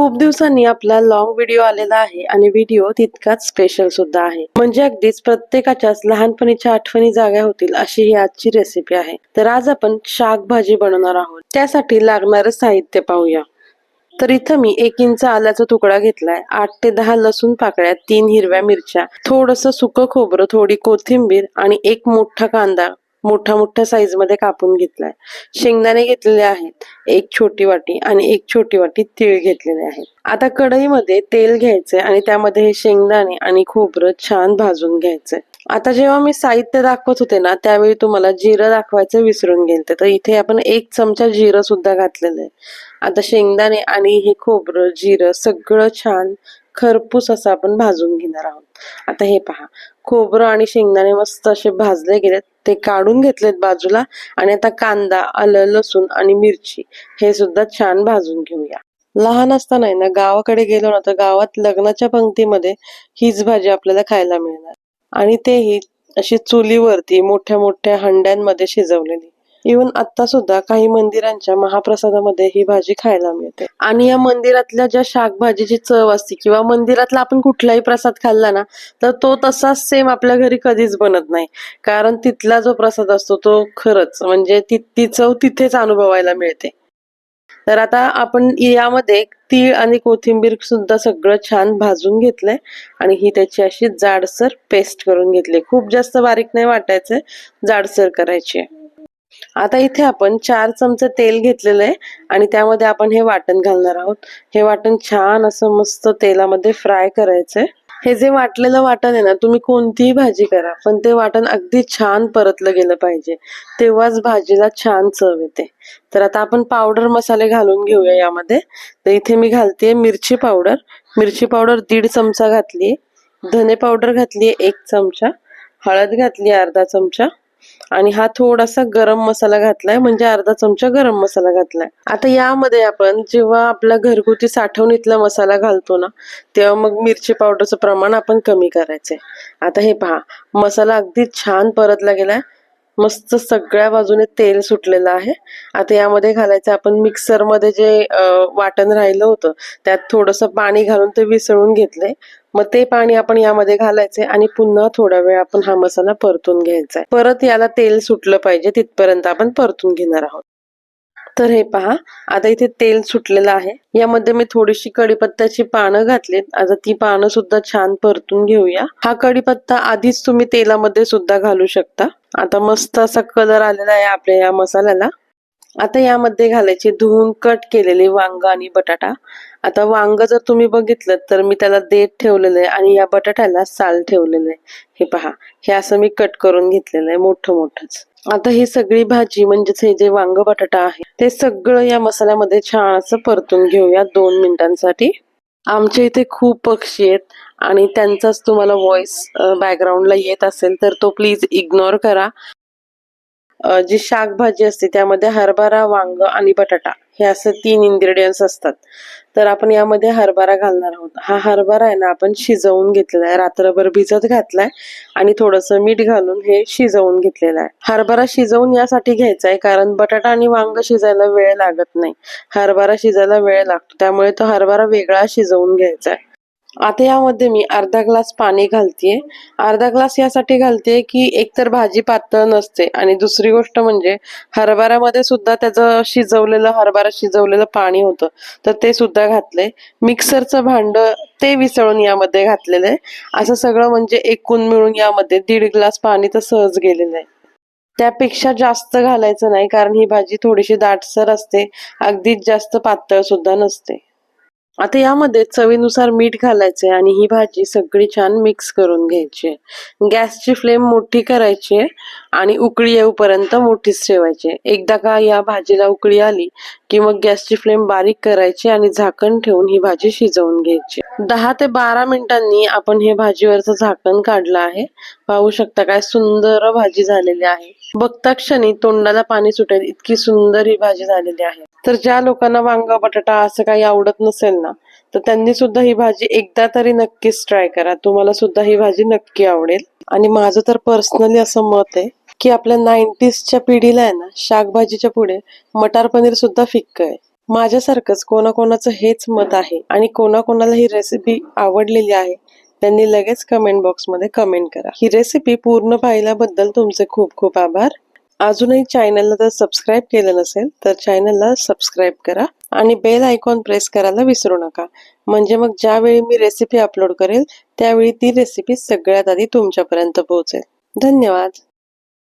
खूप दिवसांनी आपला लॉंग व्हिडिओ आलेला आहे आणि व्हिडिओ तितकाच स्पेशल सुद्धा आहे. म्हणजे अगदीच प्रत्येकाच्याच लहानपणीच्या आठवणी जाग्या होतील अशी ही आजची रेसिपी आहे. तर आज आपण शाक भाजी बनवणार आहोत. त्यासाठी लागणारं साहित्य पाहूया. तर इथं मी एक इंच आल्याचा तुकडा घेतलाय. आठ ते दहा लसूण पाकळ्या तीन हिरव्या मिरच्या थोडस सुकं खोबरं थोडी कोथिंबीर आणि एक मोठा कांदा मोठ्या मोठ्या साईजमध्ये कापून घेतलाय. शेंगदाणे घेतलेले आहेत. एक छोटी वाटी आणि एक छोटी वाटी तीळ घेतलेले आहेत. आता कढईमध्ये तेल घ्यायचंय आणि त्यामध्ये हे शेंगदाणे आणि खोबरं छान भाजून घ्यायचंय. आता जेव्हा मी साहित्य दाखवत होते ना त्यावेळी तुम्हाला जिरं दाखवायचं विसरून गेलते तर इथे आपण एक चमचा जिरं सुद्धा घातलेलं आहे. आता शेंगदाणे आणि हे खोबरं जिरं सगळं छान खरपूस असं आपण भाजून घेणार आहोत. आता हे पहा. खोबरं आणि शेंगदाणे मस्त असे भाजले गेलेत. ते काढून घेतलेत बाजूला आणि आता कांदा आलं लसूण आणि मिरची हे सुद्धा छान भाजून घेऊया. लहान असताना ना गावाकडे गेलो ना तर गावात लग्नाच्या पंक्तीमध्ये हीच भाजी आपल्याला खायला मिळणार. आणि तेही अशी चुलीवरती मोठ्या मोठ्या हंड्यांमध्ये शिजवलेली. इवन आता सुद्धा काही मंदिरांच्या महाप्रसादामध्ये ही भाजी खायला मिळते. आणि या मंदिरातल्या ज्या शाकभाजीची चव असते किंवा मंदिरातला आपण कुठलाही प्रसाद खाल्ला ना तर तो तसाच सेम आपल्या घरी कधीच बनत नाही. कारण तिथला जो प्रसाद असतो तो खरंच म्हणजे ती ती चव तिथेच अनुभवायला मिळते. तर आता आपण यामध्ये तीळ आणि कोथिंबीर सुद्धा सगळं छान भाजून घेतलंय. आणि ही त्याची अशी जाडसर पेस्ट करून घेतली. खूप जास्त बारीक नाही वाटायचंय जाडसर करायची आहे. आता इथे आपण चार चमचे तेल घेतलेलं आहे आणि त्यामध्ये आपण हे वाटण घालणार आहोत. हे वाटण छान असं मस्त तेलामध्ये फ्राय करायचंय. हे जे वाटलेलं वाटण आहे ना तुम्ही कोणतीही भाजी करा पण ते वाटण अगदी छान परतलं गेलं पाहिजे. तेव्हाच भाजीला छान चव येते. तर आता आपण पावडर मसाले घालून घेऊया यामध्ये. तर इथे मी घालते मिरची पावडर. मिरची पावडर दीड चमचा घातली धने पावडर घातली एक चमचा. हळद घातली अर्धा चमचा. आणि हा थोडासा गरम मसाला घातलाय म्हणजे अर्धा चमचा गरम मसाला घातलाय. आता यामध्ये आपण जेव्हा आपला घरगुती साठवणीतला मसाला घालतो ना तेव्हा मग मिरची पावडरचं प्रमाण आपण कमी करायचंय. आता हे पहा मसाला अगदी छान परतला गेलाय. मस्त सगळ्या बाजूने तेल सुटलेलं आहे. आता यामध्ये घालायचं आपण मिक्सरमध्ये जे वाटण राहिलं होतं त्यात थोडंसं पाणी घालून ते विसळून घेतले. मग ते पाणी आपण यामध्ये घालायचंय आणि पुन्हा थोडा वेळ आपण हा मसाला परतून घ्यायचा आहे परत याला तेल सुटलं पाहिजे तिथपर्यंत आपण परतून घेणार आहोत. तर हे पहा. आता इथे तेल सुटलेलं आहे. यामध्ये मी थोडीशी कडीपत्त्याची पानं घातलीत. आता ती पानं सुद्धा छान परतून घेऊया. हा कडीपत्ता आधीच तुम्ही तेलामध्ये सुद्धा घालू शकता. आता मस्त असा कलर आलेला आहे आपल्या या मसाल्याला. आता यामध्ये घालायचे धुवून कट केलेले वांग आणि बटाटा. आता वांग जर तुम्ही बघितलं तर मी त्याला देठ ठेवलेलं आहे आणि या बटाट्याला साल ठेवलेलं आहे. हे पहा. हे असं मी कट करून घेतलेलं आहे मोठं मोठंच आता ही सगळी भाजी म्हणजेच हे जे वांग बटाटा आहे ते सगळं या मसाल्यामध्ये छान असं परतून घेऊया दोन मिनिटांसाठी. आमच्या इथे खूप पक्षी आहेत आणि त्यांचाच तुम्हाला व्हॉइस बॅकग्राऊंडला येत असेल तर तो प्लीज इग्नोर करा. जी शाकभाजी असते त्यामध्ये हरभरा वांग आणि बटाटा. हे असं तीन इन्ग्रेडियंट्स असतात. तर आपण यामध्ये हरभरा घालणार आहोत. हा हरभरा आहे ना आपण शिजवून घेतलेला आहे. रात्रभर भिजत घातलाय आणि थोडंसं मीठ घालून हे शिजवून घेतलेलं आहे. हरभरा शिजवून यासाठी घ्यायचा आहे कारण बटाटा आणि वांग शिजायला वेळ लागत नाही. हरभरा शिजायला वेळ लागतो. त्यामुळे तो हरभरा वेगळा शिजवून घ्यायचा आहे आता यामध्ये मी अर्धा ग्लास पाणी घालतेय. अर्धा ग्लास यासाठी घालते की एकतर भाजी पातळ नसते. आणि दुसरी गोष्ट म्हणजे हरभऱ्यामध्ये सुद्धा त्याचं शिजवलेलं हरभरा शिजवलेलं पाणी होतं. तर ते सुद्धा घातलंय. मिक्सरचं भांड ते विसळून यामध्ये घातलेलं आहे. असं सगळं म्हणजे एकूण मिळून यामध्ये दीड ग्लास पाणी तर सहज गेलेलं आहे. त्यापेक्षा जास्त घालायचं नाही कारण ही भाजी थोडीशी दाटसर असते. अगदीच जास्त पातळ सुद्धा नसते. आता यामध्ये चवीनुसार मीठ घालायचे आणि ही भाजी सगळी छान मिक्स करून घ्यायची. आहे गॅसची फ्लेम मोठी करायची आहे आणि उकळी येऊपर्यंत मोठीच ठेवायची. आहे. एकदा का या भाजीला उकळी आली की मग गॅसची फ्लेम बारीक करायची आणि झाकण ठेवून ही भाजी शिजवून घ्यायची. दहा ते बारा मिनिटांनी आपण हे भाजीवरचं झाकण काढलं आहे. पाहू शकता काय सुंदर भाजी झालेली आहे. बघता क्षणी तोंडाला पाणी सुटेल इतकी सुंदर ही भाजी झालेली आहे. तर ज्या लोकांना वांगा बटाटा असं काही आवडत नसेल ना तर त्यांनी सुद्धा ही भाजी एकदा तरी नक्कीच ट्राय करा. तुम्हाला सुद्धा ही भाजी नक्की आवडेल. आणि माझं तर पर्सनली असं मत आहे की आपल्या नाईन्टीजच्या पिढीला आहे ना शाकभाजीच्या पुढे मटार पनीर सुद्धा फिक्क आहे. माझ्यासारखंच कोणाकोणाचं हेच मत आहे. आणि कोणाकोणाला ही रेसिपी आवडलेली आहे त्यांनी लगेच कमेंट बॉक्समध्ये कमेंट करा. ही रेसिपी पूर्ण पाहिल्याबद्दल तुमचे खूप खूप आभार. अजूनही चॅनलला जर सबस्क्राईब केलं नसेल तर चॅनलला सबस्क्राईब करा आणि बेल आयकॉन प्रेस करायला विसरू नका. म्हणजे मग ज्यावेळी मी रेसिपी अपलोड करेल त्यावेळी ती रेसिपी सगळ्यात आधी तुमच्यापर्यंत पोहोचेल. धन्यवाद.